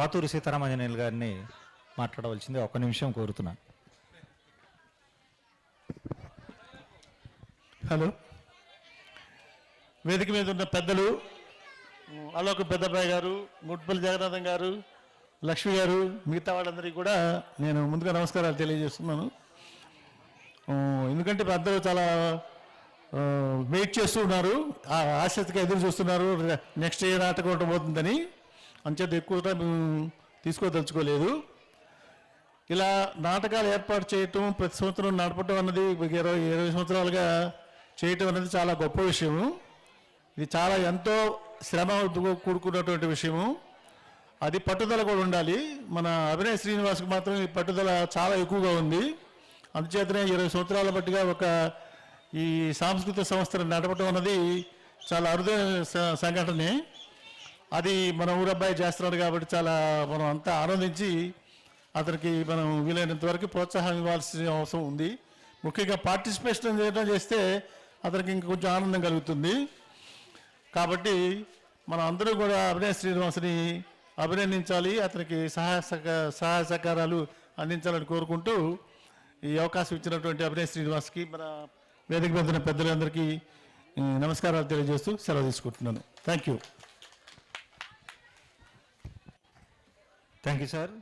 పాతూరి సీతారామాంజనేయులు గారిని మాట్లాడవలసింది ఒక నిమిషం కోరుతున్నా. హలో. వేదిక మీద ఉన్న పెద్దలు అలోక పెద్దబాయ్ గారు ముట్పల్లి జగన్నాథం గారు లక్ష్మి గారు మిగతా వాళ్ళందరికీ కూడా నేను ముందుగా నమస్కారాలు తెలియజేస్తున్నాను. ఎందుకంటే పెద్దలు చాలా వెయిట్ చేస్తూ ఉన్నారు. ఆసక్తిగా ఎదురు చూస్తున్నారు. నెక్స్ట్ ఏ నాటకం ఉండబోతుందని అంచేత ఎక్కువ టైం తీసుకోదలుచుకోలేదు. ఇలా నాటకాలు ఏర్పాటు చేయటం ప్రతి సంవత్సరం నడపటం అన్నది ఇరవై ఇరవై సంవత్సరాలుగా చేయటం అనేది చాలా గొప్ప విషయము. ఇది చాలా ఎంతో శ్రమ కూడుకున్నటువంటి విషయము. అది పట్టుదల కూడా ఉండాలి. మన అభినయ్ శ్రీనివాస్కి మాత్రం ఈ పట్టుదల చాలా ఎక్కువగా ఉంది. అందుచేతనే ఇరవై సంవత్సరాల బట్టిగా ఒక ఈ సాంస్కృతిక సంస్థను నడపటం అన్నది చాలా అరుదైన సంఘటనే. అది మన ఊరబ్బాయి చేస్తున్నాడు కాబట్టి చాలా మనం అంతా ఆనందించి అతనికి మనం వీలైనంత వరకు ప్రోత్సాహం ఇవ్వాల్సిన అవసరం ఉంది. ముఖ్యంగా పార్టిసిపేషన్ చేయడం చేస్తే అతనికి ఇంకా కొంచెం ఆనందం కలుగుతుంది. కాబట్టి మనం అందరూ కూడా అభినయ శ్రీనివాసుని అభినందించాలి అతనికి సహాయ సహాయ సహకారాలు అందించాలని కోరుకుంటూ ఈ అవకాశం ఇచ్చినటువంటి అభినయ శ్రీనివాస్కి మన వేదిక మీద పెద్దలందరికీ నమస్కారాలు తెలియజేస్తూ సెలవు తీసుకుంటున్నాను. Thank you thank you sir